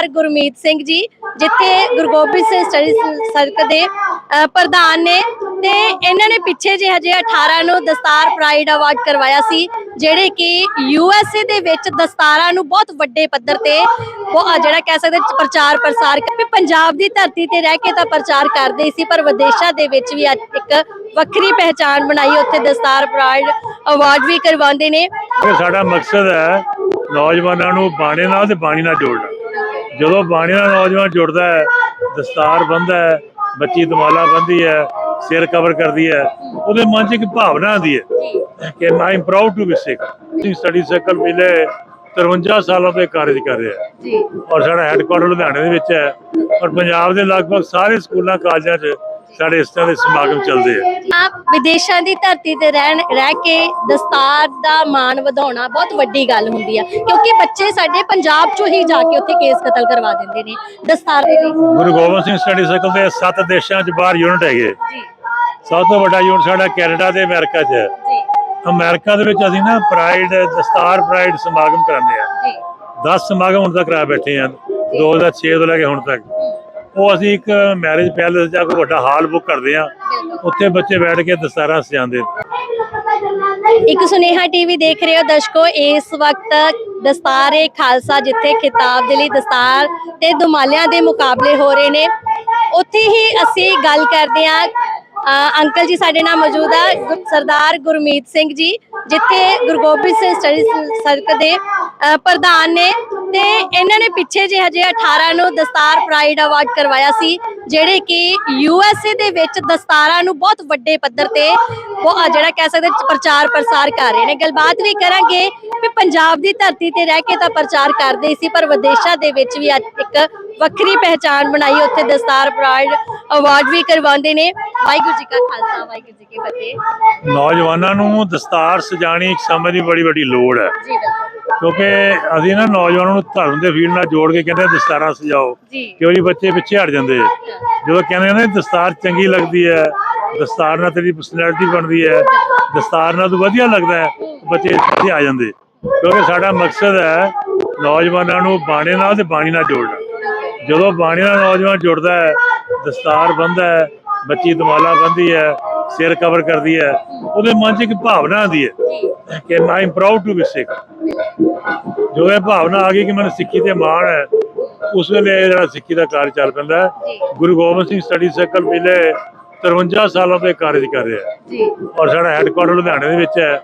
ਸਰਦਾਰ ਗੁਰਮੀਤ ਸਿੰਘ ਜੀ, ਜਿੱਥੇ Guru Gobind Singh study circle ਦੇ ਪ੍ਰਧਾਨ ਨੇ ਤੇ ਇਹਨਾਂ ਨੇ ਪਿੱਛੇ ਜੇ ਹਜੇ 18 ਨੂੰ ਦਸਤਾਰ ਪ੍ਰਾਈਡ ਅਵਾਰਡ ਕਰਵਾਇਆ ਸੀ, ਜਿਹੜੇ ਕਿ ਯੂ ਦੇ ਵਿੱਚ ਦਸਤਾਰਾਂ ਨੂੰ ਬਹੁਤ ਵੱਡੇ ਪੱਧਰ ਤੇ ਉਹ ਜਿਹੜਾ ਕਹਿ ਸਕਦੇ ਪ੍ਰਚਾਰ ਪ੍ਰਸਾਰ ਕਰ- ਪੰਜਾਬ ਦੀ ਧਰਤੀ ਤੇ ਰਹਿ ਕੇ ਤਾਂ ਪ੍ਰਚਾਰ ਕਰਦੇ ਸੀ, ਪਰ ਵਿਦੇਸ਼ਾਂ ਦੇ ਵਿੱਚ ਵੀ ਅੱਜ ਇੱਕ ਵੱਖਰੀ ਪਹਿਚਾਣ ਬਣਾਈ, ਉੱਥੇ ਦਸਤਾਰ ਪ੍ਰਾਈਡ ਅਵਾਰਡ ਵੀ ਕਰਵਾਉਂਦੇ ਨੇ। ਸਾਡਾ ਮਕਸਦ ਹੈ ਨੌਜਵਾਨਾਂ ਨੂੰ ਬਾਣੇ ਨਾਲ ਤੇ ਬਾਣੀ ਨਾਲ ਜੋੜਨਾ। ਜਦੋਂ ਬਾਣੀ ਨਾਲ ਨੌਜਵਾਨ ਜੁੜਦਾ ਹੈ ਦਸਤਾਰ ਬੰਨ੍ਹਦਾ ਹੈ ਬੱਚੀ ਦਮਾਲਾ ਬੰਨ੍ਹਦੀ ਹੈ ਸਿਰ ਕਵਰ ਕਰਦੀ ਹੈ ਉਹਦੇ ਮਨ 'ਚ ਇੱਕ ਭਾਵਨਾ ਆਉਂਦੀ ਹੈ ਕਿ I am proud to be Sikh study circle ਮਿਲੇ 53 ਸਾਲਾਂ ਤੋਂ ਕਾਰਜ ਕਰ ਰਿਹਾ ਹੈ। ਜੀ। ਔਰ ਸਾਡਾ ਹੈੱਡਕੁਆਟਰ ਲੁਧਿਆਣੇ ਦੇ ਵਿੱਚ ਹੈ। ਔਰ ਪੰਜਾਬ ਦੇ ਲਗਭਗ ਸਾਰੇ ਸਕੂਲਾਂ ਕਾਲਜਾਂ 'ਚ ਸਾਡੇ ਇਸ ਤਰ੍ਹਾਂ ਦੇ ਸਮਾਗਮ ਚੱਲਦੇ ਆ। ਆਪ ਵਿਦੇਸ਼ਾਂ ਦੀ ਧਰਤੀ ਤੇ ਰਹਿਣ ਰਹਿ ਕੇ ਦਸਤਾਰ ਦਾ ਮਾਣ ਵਧਾਉਣਾ ਬਹੁਤ ਵੱਡੀ ਗੱਲ ਹੁੰਦੀ ਆ ਕਿਉਂਕਿ ਬੱਚੇ ਸਾਡੇ ਪੰਜਾਬ ਚੋਂ ਹੀ ਜਾ ਕੇ ਉੱਥੇ ਕੇਸ ਕਤਲ ਕਰਵਾ ਦਿੰਦੇ ਨੇ ਦਸਤਾਰ ਦੇ ਲਈ। ਗੁਰੂ ਗੋਬਿੰਦ ਸਿੰਘ ਸਟੱਡੀ ਸਰਕਲ ਦੇ ਸੱਤ ਦੇਸ਼ਾਂ 'ਚ ਬਾਹਰ ਯੂਨਿਟ ਹੈਗੇ। ਜੀ। ਸਭ ਤੋਂ ਵੱਡਾ ਯੂਨਿਟ ਸਾਡਾ ਕੈਨੇਡਾ ਤੇ ਅਮਰੀਕਾ 'ਚ ਹੈ। ਜੀ। ਅਮਰੀਕਾ ਦੇ ਵਿੱਚ ਅਸੀਂ ਨਾ ਪ੍ਰਾਈਡ ਦਸਤਾਰ ਪ੍ਰਾਈਡ ਸਮਾਗਮ ਕਰਾਉਂਦੇ ਆ। ਜੀ। 10 ਸਮਾਗਮ ਹੁਣ ਤੱਕ ਕਰਾ ਬੈਠੇ ਆ। 2006 ਤੋਂ ਲੈ ਕੇ ਹੁਣ ਤੱਕ। ਉਹ ਅਸੀਂ ਇੱਕ ਮੈਰਿਜ ਪੈਲੇਸ ਜਾਂ ਕੋਈ ਵੱਡਾ ਹਾਲ ਬੁੱਕ ਕਰਦੇ ਆ ਉੱਥੇ ਬੱਚੇ ਬੈਠ ਕੇ ਦਸਤਾਰਾਂ ਸਜਾਉਂਦੇ ਇੱਕ ਸੁਨੇਹਾ ਟੀਵੀ ਦੇਖ ਰਹੇ ਹੋ ਦਰਸ਼ਕੋ, ਇਸ ਵਕਤ ਦਸਤਾਰ-ਏ ਖਾਲਸਾ, ਜਿੱਥੇ ਖਿਤਾਬ ਦੇ ਲਈ ਦਸਤਾਰ ਤੇ ਦੁਮਾਲਿਆਂ ਦੇ ਮੁਕਾਬਲੇ ਹੋ ਰਹੇ ਨੇ। ਉੱਥੇ ਹੀ ਅਸੀਂ ਗੱਲ ਕਰਦੇ ਹਾਂ। ਅੰਕਲ ਜੀ ਸਾਡੇ ਨਾਲ ਮੌਜੂਦ ਆ ਸਰਦਾਰ ਗੁਰਮੀਤ ਸਿੰਘ ਜੀ, ਜਿੱਥੇ ਗੁਰੂ ਗੋਬਿੰਦ ਸਿੰਘ ਸਟੱਡੀ ਸਰਕਲ ਦੇ ਪ੍ਰਧਾਨ ਨੇ ਤੇ ਇਹਨਾਂ ਨੇ ਪਿੱਛੇ ਜੇ ਹਜੇ 18 ਨੂੰ ਦਸਤਾਰ ਪ੍ਰਾਈਡ ਅਵਾਰਡ ਕਰਵਾਇਆ ਸੀ, ਜਿਹੜੇ ਕਿ ਯੂ ਐਸ ਏ ਦੇ ਵਿੱਚ ਦਸਤਾਰਾਂ ਨੂੰ ਬਹੁਤ ਵੱਡੇ ਪੱਧਰ ਤੇ ਉਹ ਜਿਹੜਾ ਕਹਿ ਸਕਦੇ ਪ੍ਰਚਾਰ ਪ੍ਰਸਾਰ ਕਰ ਰਹੇ ਨੇ। ਗੱਲਬਾਤ ਵੀ ਕਰਾਂਗੇ ਵੀ ਪੰਜਾਬ ਦੀ ਧਰਤੀ ਤੇ ਰਹਿ ਕੇ ਤਾਂ ਪ੍ਰਚਾਰ ਕਰਦੇ ਸੀ, ਪਰ ਵਿਦੇਸ਼ਾਂ ਦੇ ਵਿੱਚ ਵੀ ਇੱਕ ਵੱਖਰੀ ਪਹਿਚਾਣ ਬਣਾਈ, ਉੱਥੇ ਦਸਤਾਰ ਪ੍ਰਾਈਡ ਅਵਾਰਡ ਵੀ ਕਰਵਾਉਂਦੇ ਨੇ। ਵਾਹਿਗੁਰੂ ਜੀ ਕਾ ਖਾਲਸਾ ਵਾਹਿਗੁਰੂ ਜੀ ਕੀ ਫਤਿਹ। ਨੌਜਵਾਨਾਂ ਨੂੰ ਦਸਤਾਰ ਸਜਾਣੀ ਇੱਕ ਸਮੇਂ ਦੀ ਬੜੀ ਵੱਡੀ ਲੋੜ ਹੈ। ਜੀ ਬਿਲਕੁਲ। ਕਿਉਂਕਿ ਅਸੀਂ ਨਾ ਨੌਜਵਾਨਾਂ ਨੂੰ ਧਰਮ ਦੇ ਫੀਲਡ ਨਾਲ ਜੋੜ ਕੇ ਕਹਿੰਦੇ ਦਸਤਾਰਾਂ ਸਜਾਓ। ਕਿਉਂ ਜੀ ਬੱਚੇ ਪਿੱਛੇ ਹਟ ਜਾਂਦੇ ਜਦੋਂ ਕਹਿੰਦੇ ਨਾ ਦਸਤਾਰ ਚੰਗੀ ਲੱਗਦੀ ਹੈ ਦਸਤਾਰ ਨਾਲ ਤੇਰੀ ਪਰਸਨੈਲਿਟੀ ਬਣਦੀ ਹੈ ਦਸਤਾਰ ਨਾਲ ਤੂੰ ਵਧੀਆ ਲੱਗਦਾ ਹੈ ਬੱਚੇ ਇੱਥੇ ਆ ਜਾਂਦੇ। ਕਿਉਂਕਿ ਸਾਡਾ ਮਕਸਦ ਹੈ ਨੌਜਵਾਨਾਂ ਨੂੰ ਬਾਣੇ ਨਾਲ ਤੇ ਬਾਣੀ ਨਾਲ ਜੋੜਨਾ। ਜਦੋਂ ਬਾਣੀ ਨਾਲ ਨੌਜਵਾਨ ਜੁੜਦਾ ਹੈ ਦਸਤਾਰ ਬੰਨ੍ਹਦਾ ਹੈ ਬੱਚੀ ਦਮਾਲਾ ਬੰਨ੍ਹਦੀ ਹੈ ਸਿਰ ਕਵਰ ਕਰਦੀ ਹੈ ਉਹਦੇ ਮਨ 'ਚ ਇੱਕ ਭਾਵਨਾ ਆਉਂਦੀ ਹੈ ਕਿ am proud to be Sikh ਜੋ ਇਹ ਭਾਵਨਾ ਆ ਗਈ ਕਿ ਮੈਨੂੰ ਸਿੱਖੀ ਤੇ ਮਾਣ ਹੈ ਉਸ ਵੇਲੇ ਇਹ ਜਿਹੜਾ ਸਿੱਖੀ ਦਾ ਕਾਰਜ ਚੱਲ ਪੈਂਦਾ ਹੈ। ਗੁਰੂ ਗੋਬਿੰਦ ਸਿੰਘ ਸਟੱਡੀ ਸਰਕਲ ਮਿਲੇ 53 ਸਾਲਾਂ ਤੋਂ ਇਹ ਕਾਰਜ ਕਰ ਰਿਹਾ ਹੈ। ਜੀ। ਔਰ ਸਾਡਾ ਹੈੱਡਕੁਆਟਰ ਲੁਧਿਆਣੇ ਦੇ ਵਿੱਚ ਹੈ।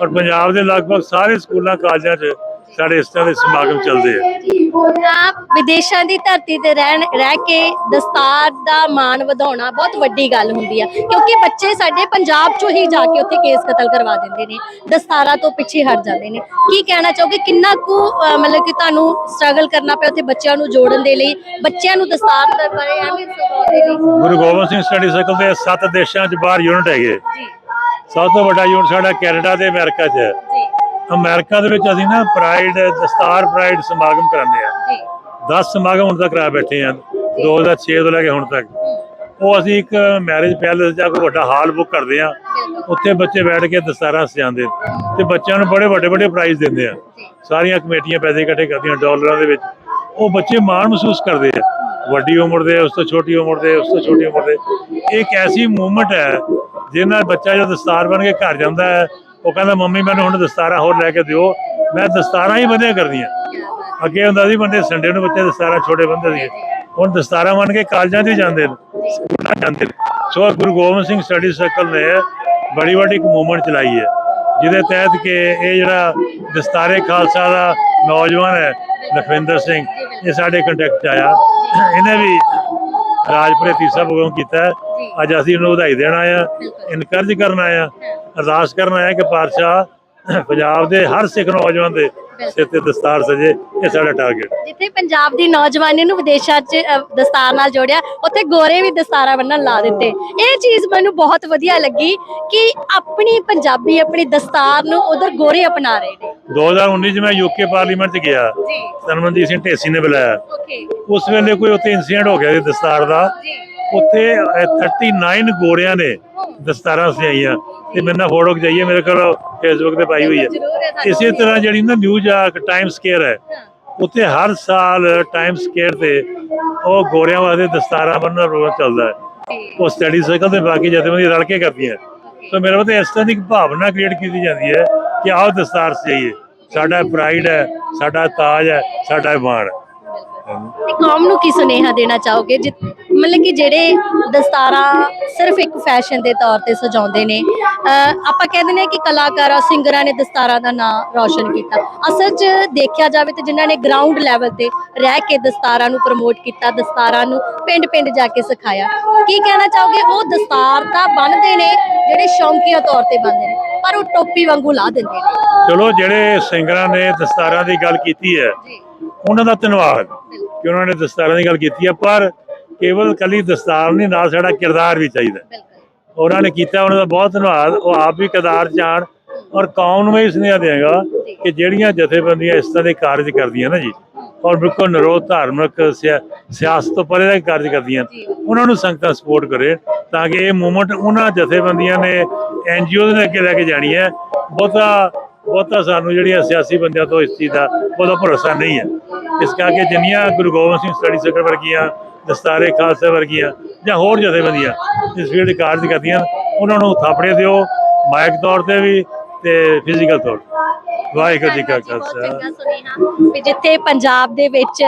ਔਰ ਪੰਜਾਬ ਦੇ ਲਗਭਗ ਸਾਰੇ ਸਕੂਲਾਂ ਕਾਲਜਾਂ 'ਚ ਸਾਡੇ ਇਸ ਤਰ੍ਹਾਂ ਦੇ ਸਮਾਗਮ ਚੱਲਦੇ ਆ। ਆਪ ਵਿਦੇਸ਼ਾਂ ਦੀ ਧਰਤੀ ਤੇ ਰਹਿਣ ਰਹਿ ਕੇ ਦਸਤਾਰ ਦਾ ਮਾਣ ਵਧਾਉਣਾ ਬਹੁਤ ਵੱਡੀ ਗੱਲ ਹੁੰਦੀ ਆ। ਕਿਉਂਕਿ ਬੱਚੇ ਸਾਡੇ ਪੰਜਾਬ ਚੋਂ ਹੀ ਜਾ ਕੇ ਉੱਥੇ ਕੇਸ ਕਤਲ ਕਰਵਾ ਦਿੰਦੇ ਨੇ ਦਸਤਾਰਾਂ ਤੋਂ ਪਿੱਛੇ ਹਟ ਜਾਂਦੇ ਨੇ। ਕੀ ਕਹਿਣਾ ਚਾਹੋਗੇ? ਕਿੰਨਾ ਕੁ ਅਹ, ਮਤਲਬ ਕਿ ਤੁਹਾਨੂੰ ਸਟਰਗਲ ਕਰਨਾ ਪਿਆ ਉੱਥੇ ਬੱਚਿਆਂ ਨੂੰ ਜੋੜਨ ਦੇ ਲਈ ਬੱਚਿਆਂ ਨੂੰ ਦਸਤਾਰ ਦੇ ਬਾਰੇ ਐਵੇਂ ਸਿਖਾਉਣ ਦੇ ਲਈ? ਗੁਰੂ ਗੋਬਿੰਦ ਸਿੰਘ ਸਟੱਡੀ ਸਰਕਲ ਦੇ ਸੱਤ ਦੇਸ਼ਾਂ 'ਚ ਬਾਹਰ ਯੂਨਿਟ ਹੈਗੇ। ਜੀ। ਸਭ ਤੋਂ ਵੱਡਾ ਯੂਨਿਟ ਸਾਡਾ ਕੈਨੇਡਾ ਤੇ ਅਮਰੀਕਾ 'ਚ ਹੈ। ਜੀ। ਅਮਰੀਕਾ ਦੇ ਵਿੱਚ ਅਸੀਂ ਨਾ ਪ੍ਰਾਈਡ ਦਸਤਾਰ ਪ੍ਰਾਈਡ ਸਮਾਗਮ ਕਰਾਉਂਦੇ ਆ। ਜੀ। 10 ਸਮਾਗਮ ਹੁਣ ਤੱਕ ਕਰਾ ਬੈਠੇ ਆ। 2006 ਤੋਂ ਲੈ ਕੇ ਹੁਣ ਤੱਕ। ਉਹ ਅਸੀਂ ਇੱਕ ਮੈਰਿਜ ਪੈਲੇਸ ਜਾਂ ਕੋਈ ਵੱਡਾ ਹਾਲ ਬੁੱਕ ਕਰਦੇ ਆ। ਉੱਥੇ ਬੱਚੇ ਬੈਠ ਕੇ ਦਸਤਾਰਾਂ ਸਜਾਉਂਦੇ। ਤੇ ਬੱਚਿਆਂ ਨੂੰ ਬੜੇ ਵੱਡੇ ਵੱਡੇ ਪ੍ਰਾਈਜ਼ ਦਿੰਦੇ ਆ। ਸਾਰੀਆਂ ਕਮੇਟੀਆਂ ਪੈਸੇ ਇਕੱਠੇ ਕਰਦੀਆਂ ਡਾਲਰਾਂ ਦੇ ਵਿੱਚ। ਉਹ ਬੱਚੇ ਮਾਣ ਮਹਿਸੂਸ ਕਰਦੇ ਆ। ਵੱਡੀ ਉਮਰ ਦੇ ਉਸ ਤੋਂ ਛੋਟੀ ਉਮਰ ਦੇ ਉਸ ਤੋਂ ਛੋਟੀ ਉਮਰ ਦੇ। ਇਹ ਇੱਕ ਐਸੀ ਮੂਵਮੈਂਟ ਹੈ ਜਿਹਦੇ ਨਾਲ ਬੱਚਾ ਜਦੋਂ ਦਸਤਾਰ ਬਣ ਕੇ ਘਰ ਜਾਂਦਾ ਹੈ ਉਹ ਕਹਿੰਦਾ, ਮੰਮੀ, ਮੈਨੂੰ ਹੁਣ ਦਸਤਾਰਾਂ ਹੋਰ ਲੈ ਕੇ ਦਿਓ। ਮੈਂ ਦਸਤਾਰਾਂ ਹੀ ਬੰਨ੍ਹਿਆ ਕਰਦੀਆਂ ਅੱਗੇ ਹੁੰਦਾ ਸੀ ਬੰਦੇ ਸੰਡੇ ਨੂੰ ਬੱਚੇ ਦਸਤਾਰਾਂ ਛੋਟੇ ਬੰਦੇ ਸੀ ਹੁਣ ਦਸਤਾਰਾਂ ਬਣ ਕੇ ਕਾਲਜਾਂ 'ਚ ਹੀ ਜਾਂਦੇ ਨੇ। ਸਕੂਲਾਂ ਜਾਂਦੇ ਨੇ। ਸੋ ਗੁਰੂ ਗੋਬਿੰਦ ਸਿੰਘ ਸਟੱਡੀ ਸਰਕਲ ਨੇ ਬੜੀ ਵੱਡੀ ਇੱਕ ਮੂਵਮੈਂਟ ਚਲਾਈ ਹੈ। ਜਿਹਦੇ ਤਹਿਤ ਕਿ ਇਹ ਜਿਹੜਾ ਦਸਤਾਰੇ ਖਾਲਸਾ ਦਾ ਨੌਜਵਾਨ ਹੈ, ਲਖਵਿੰਦਰ ਸਿੰਘ, ਇਹ ਸਾਡੇ ਕੰਟੈਕਟ 'ਚ ਆਇਆ। ਇਹਨੇ ਵੀ ਰਾਜਪੁਰੇ ਤੀਸਰਾ ਪ੍ਰੋਗਰਾਮ ਕੀਤਾ। ਅੱਜ ਅਸੀਂ ਉਹਨੂੰ ਵਧਾਈ ਦੇਣ ਆ ਇਨਕਰਜ ਕਰਨ ਆ ਅਰਦਾਸ ਕਰਨ ਆ ਕਿ ਪਾਤਸ਼ਾਹ ਪੰਜਾਬ ਦੇ ਹਰ ਸਿੱਖ ਨੌਜਵਾਨ ਦੇ ਸਿਰ ਤੇ ਦਸਤਾਰ ਸਜੇ ਇਹ ਸਾਡਾ ਟਾਰਗੇਟ ਜਿੱਥੇ ਪੰਜਾਬ ਦੀ ਨੌਜਵਾਨੀ ਨੂੰ ਵਿਦੇਸ਼ਾਂ 'ਚ ਦਸਤਾਰ ਨਾਲ ਜੋੜਿਆ ਉੱਥੇ ਗੋਰੇ ਵੀ ਦਸਤਾਰਾਂ ਬੰਨਣ ਲਾ ਦਿੱਤੇ। ਇਹ ਚੀਜ਼ ਮੈਨੂੰ ਬਹੁਤ ਵਧੀਆ ਲੱਗੀ ਕਿ ਆਪਣੀ ਪੰਜਾਬੀ ਆਪਣੀ ਦਸਤਾਰ ਨੂੰ ਉਧਰ ਗੋਰੇ ਅਪਣਾ ਰਹੇ ਨੇ। 2019 ਚ ਮੈਂ ਯੂਕੇ ਪਾਰਲੀਮੈਂਟ ਚ ਗਿਆ। ਜੀ। ਤਨਮਨਜੀਤ ਸਿੰਘ ਢੇਸੀ ਨੇ ਬੁਲਾਇਆ। ਓਕੇ ਉਸ ਵੇਲੇ ਕੋਈ ਉੱਥੇ ਇਨਸੀਡੈਂਟ ਹੋ ਗਿਆ ਸੀ ਦਸਤਾਰ ਦਾ। ਜੀ। ਉੱਥੇ ਅਹ, 39 ਗੋਰਿਆਂ ਨੇ ਦਸਤਾਰਾਂ ਸਜਾਈਆਂ ਤੇ ਮੇਰੇ ਨਾਲ ਫੋਟੋ ਖਿਚਾਈਏ ਮੇਰੇ ਕੋਲ ਫੇਸਬੁੱਕ ਤੇ ਪਾਈ ਹੋਈ ਹੈ। ਇਸੇ ਤਰ੍ਹਾਂ ਜਿਹੜੀ ਨਾ ਨਿਊਜ਼ ਆ ਟਾਈਮ ਸਕੇਅਰ ਹੈ। ਉੱਥੇ ਹਰ ਸਾਲ ਟਾਈਮ ਸਕੇਅਰ ਤੇ ਉਹ ਗੋਰਿਆਂ ਵਾਸਤੇ ਦਸਤਾਰਾਂ ਬੰਨ੍ਹਣ ਦਾ ਪ੍ਰੋਗਰਾਮ ਚੱਲਦਾ ਹੈ। ਉਹ ਸਟੱਡੀ ਸਰਕਲ ਤੇ ਬਾਕੀ ਜਥੇਬੰਦੀਆਂ ਰਲ ਕੇ ਕਰਦੀਆਂ। ਤਾਂ ਮੇਰੇ ਮਤੇ ਇਸ ਤਰ੍ਹਾਂ ਦੀ ਭਾਵਨਾ ਕ੍ਰੀਏਟ ਕੀਤੀ ਜਾਂਦੀ ਹੈ ਕਿ ਆਓ ਦਸਤਾਰ ਸਜਾਈਏ ਸਾਡਾ ਪ੍ਰਾਈਡ ਹੈ, ਸਾਡਾ ਤਾਜ ਹੈ, ਸਾਡਾ ਮਾਣ ਹੈ। ਤੇ ਕੌਮ ਨੂੰ ਕੀ ਸੁਨੇਹਾ ਦੇਣਾ ਚਾਹੋਗੇ? ਜਿ- ਮਤਲਬ ਕਿ ਜਿਹੜੇ ਦਸਤਾਰਾਂ ਸਿਰਫ ਇੱਕ ਫੈਸ਼ਨ ਦੇ ਤੌਰ ਤੇ ਸਜਾਉਂਦੇ ਨੇ ਆਪਾਂ ਕਹਿੰਦੇ ਨੇ ਕਿ ਕਲਾਕਾਰਾਂ ਸਿੰਗਰਾਂ ਨੇ ਦਸਤਾਰਾਂ ਦਾ ਨਾਮ ਰੌਸ਼ਨ ਕੀਤਾ। ਅਸਲ 'ਚ ਦੇਖਿਆ ਜਾਵੇ ਤੇ ਜਿਨ੍ਹਾਂ ਨੇ ਗਰਾਊਂਡ ਲੈਵਲ ਤੇ ਰਹਿ ਕੇ ਦਸਤਾਰਾਂ ਨੂੰ ਪ੍ਰਮੋਟ ਕੀਤਾ ਦਸਤਾਰਾਂ ਨੂੰ ਪਿੰਡ-ਪਿੰਡ ਜਾ ਕੇ ਸਿਖਾਇਆ ਕੀ ਕਹਿਣਾ ਚਾਹੋਗੇ? ਉਹ ਦਸਤਾਰ ਤਾਂ ਬੰਨਦੇ ਨੇ ਜਿਹੜੇ ਸ਼ੌਂਕੀਆ ਤੌਰ ਤੇ ਬੰਨਦੇ ਨੇ ਪਰ ਉਹ ਟੋਪੀ ਵਾਂਗੂ ਲਾ ਦਿੰਦੇ ਨੇ। ਚਲੋ ਜਿਹੜੇ ਸਿੰਗਰਾਂ ਨੇ ਦਸਤਾਰਾਂ ਦੀ ਗੱਲ ਕੀਤੀ ਹੈ ਉਹਨਾਂ ਦਾ ਧੰਨਵਾਦ ਕਿ ਉਹਨਾਂ ਨੇ ਦਸਤਾਰਾਂ ਦੀ ਗੱਲ ਕੀਤੀ ਹੈ ਪਰ ਕੇਵਲ ਕੱਲੀ ਦਸਤਾਰ ਨਹੀਂ, ਨਾਲ ਸਾਡਾ ਕਿਰਦਾਰ ਵੀ ਚਾਹੀਦਾ। ਉਹਨਾਂ ਨੇ ਕੀਤਾ, ਉਹਨਾਂ ਦਾ ਬਹੁਤ ਧੰਨਵਾਦ। ਉਹ ਆਪ ਵੀ ਕਿਰਦਾਰ ਜਾਣ ਔਰ ਕੌਮ ਨੂੰ ਵੀ ਸੁਨੇਹਾ ਦੇਗਾ ਕਿ ਜਿਹੜੀਆਂ ਜਥੇਬੰਦੀਆਂ ਇਸ ਤਰ੍ਹਾਂ ਦੇ ਕਾਰਜ ਕਰਦੀਆਂ ਨਾ ਜੀ, ਔਰ ਬਿਲਕੁਲ ਨਿਰੋਧ, ਧਾਰਮਿਕ, ਸਿਆ- ਸਿਆਸਤ ਤੋਂ ਪਰੇ ਦਾ ਕਾਰਜ ਕਰਦੀਆਂ, ਉਹਨਾਂ ਨੂੰ ਸੰਗਤਾਂ ਸਪੋਰਟ ਕਰੇ ਤਾਂ ਕਿ ਇਹ ਮੂਵਮੈਂਟ ਉਹਨਾਂ ਜਥੇਬੰਦੀਆਂ ਨੇ ਐਨਜੀਓ ਦੇ ਅੱਗੇ ਲੈ ਕੇ ਜਾਣੀ ਹੈ। ਬਹੁਤਾ ਬਹੁਤਾ ਸਾਨੂੰ ਜਿਹੜੀਆਂ ਸਿਆਸੀ ਬੰਦਿਆਂ ਤੋਂ ਇਸ ਚੀਜ਼ ਦਾ ਬਹੁਤਾ ਭਰੋਸਾ ਨਹੀਂ ਹੈ। ਇਸ ਕਰਕੇ ਜਿੰਨੀਆਂ ਗੁਰੂ ਗੋਬਿੰਦ ਸਿੰਘ ਸਟੱਡੀ ਸਰਕਲ ਵਰਗੀਆਂ ਦਸਤਾਰੇ ਖਾਲਸਾ ਵਰਗੀਆਂ ਜਾਂ ਹੋਰ ਜਥੇਬੰਦੀਆਂ ਇਸ ਫੀਲਡ ਕਾਰਜ ਕਰਦੀਆਂ ਉਹਨਾਂ ਨੂੰ ਥਾਪੜੇ ਦਿਓ ਮਾਇਕ ਤੌਰ ਤੇ ਵੀ ਤੇ ਫਿਜ਼ੀਕਲ ਤੌਰ ਵਾਹਿਗੁਰੂ ਜੀ ਕਾ ਖਾਲਸਾ। ਵੀ ਜਿੱਥੇ ਪੰਜਾਬ ਦੇ ਵਿੱਚ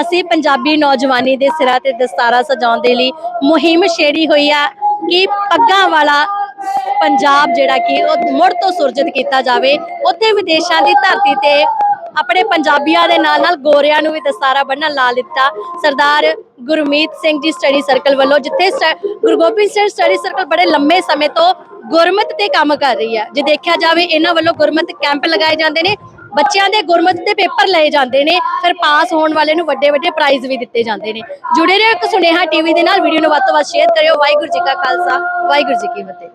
ਅਸੀਂ ਪੰਜਾਬੀ ਨੌਜਵਾਨੀ ਦੇ ਸਿਰਾਂ ਤੇ ਦਸਤਾਰਾ ਸਜਾਉਣ ਦੇ ਲਈ ਮੁਹਿੰਮ ਛੇੜੀ ਹੋਈ ਆ ਕਿ ਪੱਗਾਂ ਵਾਲਾ ਪੰਜਾਬ ਜਿਹੜਾ ਕਿ ਉਹ ਮੁੜ ਤੋਂ ਸੁਰਜਿਤ ਕੀਤਾ ਜਾਵੇ ਉੱਥੇ ਵਿਦੇਸ਼ਾਂ ਦੀ ਧਰਤੀ ਤੇ ਆਪਣੇ ਪੰਜਾਬੀਆਂ ਦੇ ਨਾਲ ਨਾਲ ਗੋਰਿਆਂ ਨੂੰ ਵੀ ਦਸਤਾਰਾ ਬੰਨਣ ਲਾ ਦਿੱਤਾ ਸਰਦਾਰ ਗੁਰਮੀਤ ਸਿੰਘ ਜੀ ਸਟੱਡੀ ਸਰਕਲ ਵੱਲੋਂ, ਜਿੱਥੇ ਗੁਰੂ ਗੋਬਿੰਦ ਸਿੰਘ ਸਟੱਡੀ ਸਰਕਲ ਬੜੇ ਲੰਮੇ ਸਮੇਂ ਤੋਂ ਗੁਰਮਤ ਤੇ ਕੰਮ ਕਰ ਰਹੀ ਹੈ। ਜੇ ਦੇਖਿਆ ਜਾਵੇ, ਇਹਨਾਂ ਵੱਲੋਂ ਗੁਰਮਤ ਕੈਂਪ ਲਗਾਏ ਜਾਂਦੇ ਨੇ, ਬੱਚਿਆਂ ਦੇ ਗੁਰਮਤ ਦੇ ਪੇਪਰ ਲਏ ਜਾਂਦੇ ਨੇ, ਫਿਰ ਪਾਸ ਹੋਣ ਵਾਲੇ ਨੂੰ ਵੱਡੇ ਵੱਡੇ ਪ੍ਰਾਈਜ਼ ਵੀ ਦਿੱਤੇ ਜਾਂਦੇ ਨੇ। ਜੁੜੇ ਰਹੋ ਇੱਕ ਸੁਨੇਹਾ ਟੀਵੀ ਦੇ ਨਾਲ, ਵੀਡੀਓ ਨੂੰ ਵੱਧ ਤੋਂ ਵੱਧ ਸ਼ੇਅਰ ਕਰਿਓ। ਵਾਹਿਗੁਰੂ ਜੀ ਕਾ ਖਾਲਸਾ, ਵਾਹਿਗੁਰੂ ਜੀ ਕੀ ਫਤਿਹ।